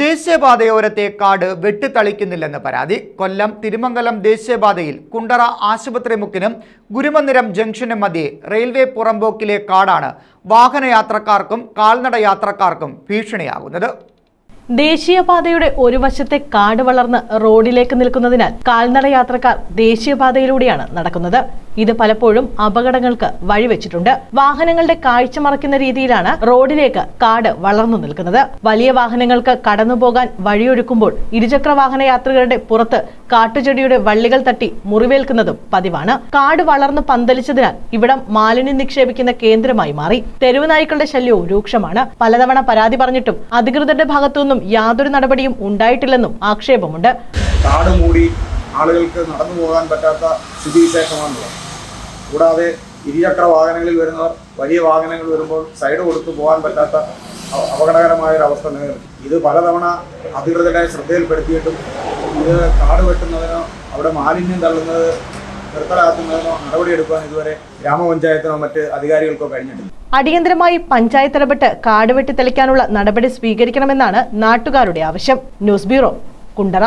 ദേശീയപാതയോരത്തെ കാട് വെട്ടിത്തളിക്കുന്നില്ലെന്ന് പരാതി. കൊല്ലം തിരുമംഗലം ദേശീയപാതയിൽ കുണ്ടറ ആശുപത്രി മുക്കിനും ഗുരുമന്ദിരം ജംഗ്ഷനും മധ്യേ റെയിൽവേ പുറമ്പോക്കിലെ കാടാണ് വാഹനയാത്രക്കാർക്കും കാൽനട യാത്രക്കാർക്കും ഭീഷണിയാകുന്നത് ദേശീയപാതയുടെ ഒരു വശത്തെ കാട് വളർന്ന് റോഡിലേക്ക് നിൽക്കുന്നതിനാൽ കാൽനട യാത്രക്കാർ ദേശീയപാതയിലൂടെയാണ് നടക്കുന്നത്. ഇത് പലപ്പോഴും അപകടങ്ങൾക്ക് വഴിവെച്ചിട്ടുണ്ട്. വാഹനങ്ങളുടെ കാഴ്ച മറക്കുന്ന രീതിയിലാണ് റോഡിലേക്ക് കാട് വളർന്നു നിൽക്കുന്നത്. വലിയ വാഹനങ്ങൾക്ക് കടന്നുപോകാൻ വഴിയൊരുക്കുമ്പോൾ ഇരുചക്ര വാഹന യാത്രികരുടെ പുറത്ത് കാട്ടുചെടിയുടെ വള്ളികൾ തട്ടി മുറിവേൽക്കുന്നതും പതിവാണ്. കാട് വളർന്ന് പന്തലിച്ചതിനാൽ ഇവിടം മാലിന്യം നിക്ഷേപിക്കുന്ന കേന്ദ്രമായി മാറി. തെരുവ് നായ്ക്കളുടെ ശല്യവും രൂക്ഷമാണ്. പലതവണ പരാതി പറഞ്ഞിട്ടും അധികൃതരുടെ ഭാഗത്തുനിന്നും യാതൊരു നടപടിയും ഉണ്ടായിട്ടില്ലെന്നും ആക്ഷേപമുണ്ട്. കാട് മൂടി ആളുകൾക്ക് നടന്നു പോകാൻ പറ്റാത്ത സ്ഥിതിവിശേഷമാണുള്ളത്. കൂടാതെ ഇരുചക്ര വാഹനങ്ങളിൽ വരുന്നവർ വലിയ വാഹനങ്ങൾ വരുമ്പോൾ സൈഡ് കൊടുത്തു പോകാൻ പറ്റാത്ത അപകടകരമായ ഒരു അവസ്ഥ നിലനിൽക്കും. ഇത് പലതവണ അധികൃതരെ ശ്രദ്ധയിൽപ്പെടുത്തിയിട്ടും ഇത് കാട് വെട്ടുന്നതിനോ അവിടെ മാലിന്യം തള്ളുന്നത് നിർത്തലാക്കുന്നതിനോ നടപടിയെടുക്കാൻ ഇതുവരെ ഗ്രാമപഞ്ചായത്തിനോ മറ്റ് അധികാരികൾക്കോ കഴിഞ്ഞിട്ടില്ല. അടിയന്തരമായി പഞ്ചായത്ത് ഇടപെട്ട് കാട് വെട്ടി തെളിക്കാനുള്ള നടപടി സ്വീകരിക്കണമെന്നാണ് നാട്ടുകാരുടെ ആവശ്യം. News bureau Kundara.